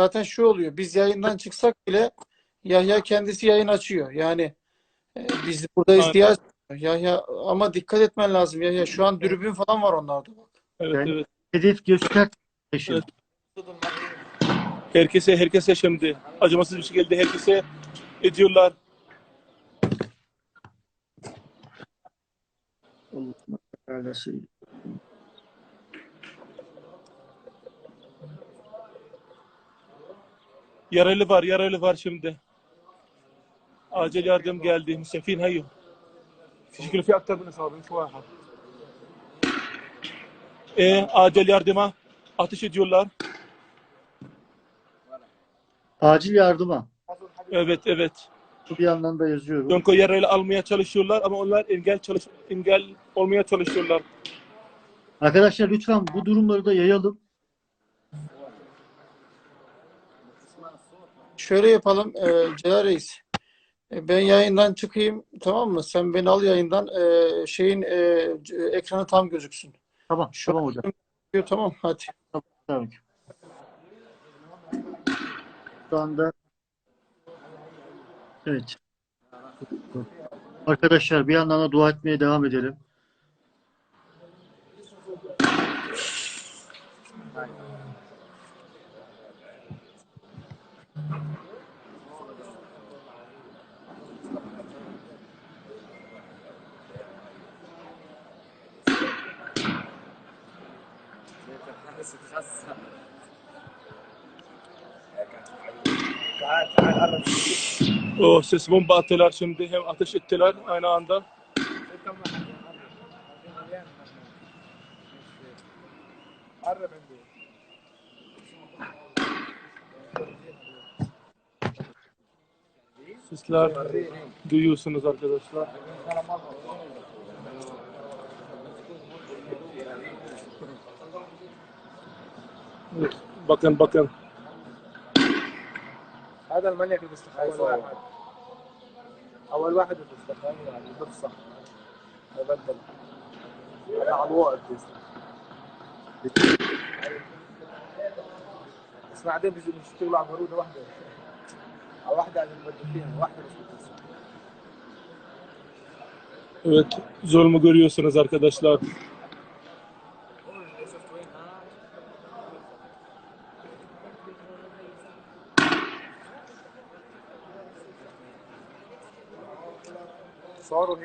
zaten şu oluyor. Biz yayından çıksak bile Yahya kendisi yayın açıyor. Yani e, biz diye açmıyor. Yahya ama dikkat etmen lazım Yahya. Şu an dürbün falan var onlarda bak. Evet Yani- evet. Hedef göster. Evet. Herkese herkese şimdi acımasız bir şekilde herkese ediyorlar. Allah'ım Yaralı var, yaralı var şimdi. Acil yardım geldi. Müsefin hayır. في شكله في اكثر من اصابه مش واحد. E, acil yardıma ateş ediyorlar. Acil yardıma. Evet evet. Bu bir yandan da yazıyorum. Çünkü yaralı almaya çalışıyorlar ama onlar engel çalış engel olmaya çalışıyorlar. Arkadaşlar lütfen bu durumları da yayalım. Şöyle yapalım e, Celal Reis. E, ben yayından çıkayım tamam mı? Sen beni al yayından. E, şeyin e, ekranı tam gözüksün. Tamam. Şu Tamam hocam. Diyor, Tamam hadi. Tamam. Şu anda evet. Arkadaşlar bir yandan da dua etmeye devam edelim. تعال تعال قرب O ses bomba attılar şimdi hem ateş ettiler aynı anda. كم واحد مليان قرب عندي Sesler duyuyorsunuz arkadaşlar. Bakın bakın. هذا الملك اللي بيستخدم أول واحد. أول واحد اللي بيستخدم يعني بفصح يبدل هذا على الوقت بس بعدين بيجوا بيشتغلوا على برودة واحدة. على واحدة اللي ببدل فيها واحدة بس بتوصل Evet zulmü görüyorsunuz arkadaşlar. Só o